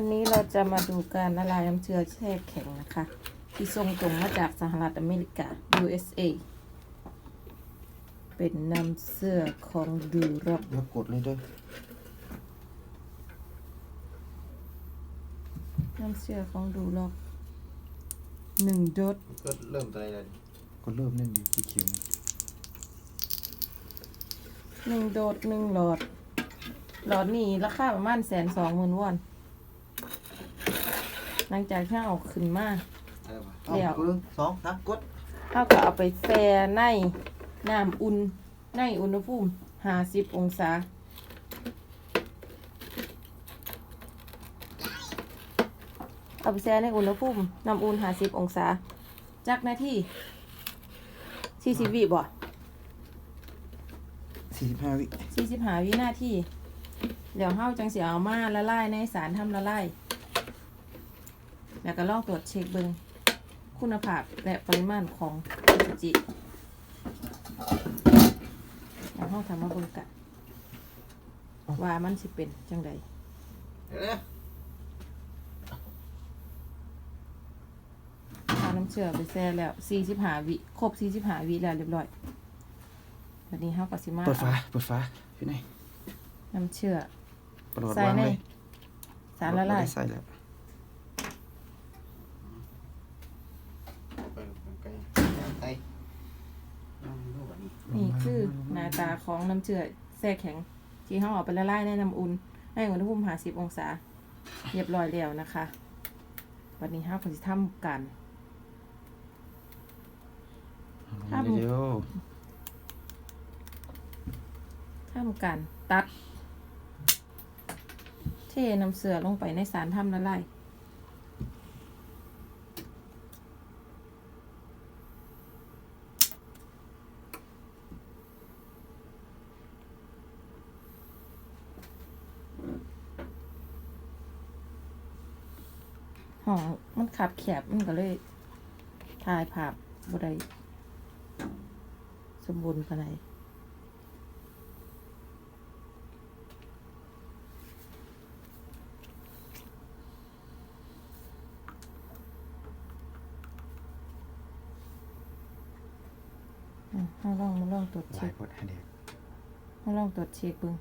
วันนี้เราจะมาดูการละลายน้ำเชื้อแช่แข็งนะคะ ที่ส่งตรงมาจากสหรัฐอเมริกา USA เป็นน้ำเสื้อของดูร็อกแล้วกดเลยเด้อน้ำเสื้อของดูร็อกหนึ่งโดสก็เริ่มตัวไหนแล้วก็เริ่มเล่นดีสีเขียวนี่หนึ่งโดสหนึ่งหลอด หลอดนี่ราคาประมาณแสนสองหมื่นวอน หลังจากที่เอาขึ้นมาอะไรวะเอาเดี๋ยวกดเลยสองสามกดเขาก็เอาไปแช่ในน้ำอุ่นในอุณหภูมิห้าสิบองศา เอาไปแช่ในอุณหภูมิน้ำอุ่นห้าสิบองศาจากนาทีสี่สิบวิบ่สี่สิบห้าวิสี่สิบห้าวินาทีเดี๋ยวเฮาจังสิเอามาละลายในสารทำละลาย แล้วก็ลองตรวจเช็คเบิงคุณภาพและปริมาณของอสุจิแล้วเฮาทำมาเบิ่งกันว่ามันสิเป็นจังใดเดี๋ยวนะเอาน้ำเชื่อไปแช่แล้วสี่สิบห้าวิครบสี่สิบห้าวิแล้วเรียบร้อยวันนี้เฮาก็สิมาเปิดฝาเอาเปิดฝาพี่ไหนน้ำเชื่อเปิดใส่วางในเลยสารละลายใส่แล้ว เปิดไกลไกลยังไม่รู้ว่านี่ นี่ คือหน้าตาของน้ำเชื่อแช่แข็ง ที่เฮาเอาไปละลายในน้ำอุ่นในอุณหภูมิ50องศาเรียบร้อยแล้วนะคะ วันนี้เฮาก็สิทำการลงเดี๋ยวทำการตัด เทน้ำเสือลงไปในสารทำละลาย ห้องมันขับแคบมันก็เลยถ่ายภาพบ่ได้สมบูรณ์ปานใดอืมเราลองมาลองตรวจหลาเช็ยคกดให้เด็กมาลองตรวจเช็คเบิ่ง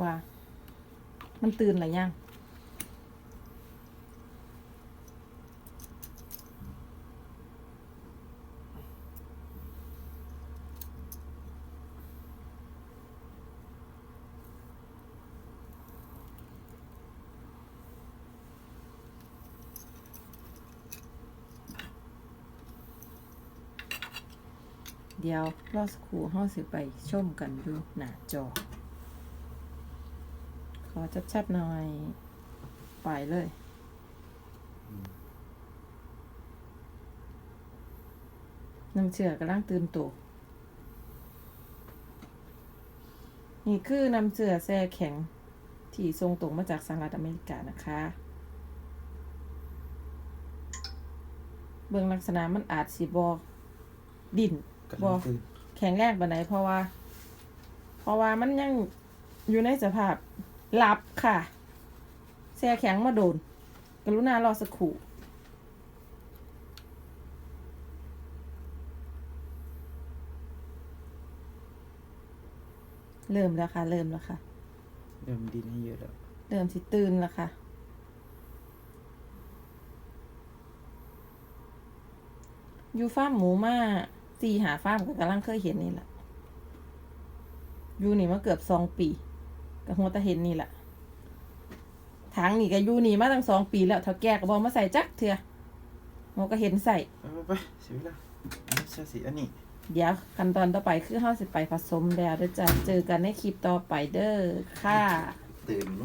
ว่า มันตื่นหรือยัง เดี๋ยวรอสครูห้องสิไปชมกันดูหน้าจอ ขอชัดๆหน่อย ไปเลยน้ำเชื่อกำลังตื่นตัวนี่คือน้ำเชื่อแช่แข็ง ที่ทรงตรงมาจากสหรัฐอเมริกานะคะ เบื้องลักษณะมันอาจสีบอกดิน กำบลัองตื่นแข็งแรงปานใดเพราะว่า เพราะว่ามันยังอยู่ในสภาพหลับค่ะแช่แข็งมาโดน กรุณารอสักครู่เริ่มแล้วค่ะ เริ่มแล้วค่ะ เริ่มดินให้เยอะแล้ว เริ่มสิตื่นแล้วค่ะอยู่ฟาร์มหมูมา สี่หาฟาร์มก็กำลังเคยเห็นนี่แหละอยู่นี่มาเกือบสองปีกับหัวตาเห็นนี่แหละทางนี่ก็อยู่นี่มาตั้งสองปีแล้วเท่าแก่ก็บอกมาใส่จักเถื่อหัวก็เห็นใส่ไปไปไปเสียเวลาอันนี้เสื้อสีอันนี้เดี๋ยวขั้นตอนต่อไปคือเฮาสิไปผสมแล้วเดี๋ยวจะเจอกันในคลิปต่อไปเด้อค่ะ ตื่น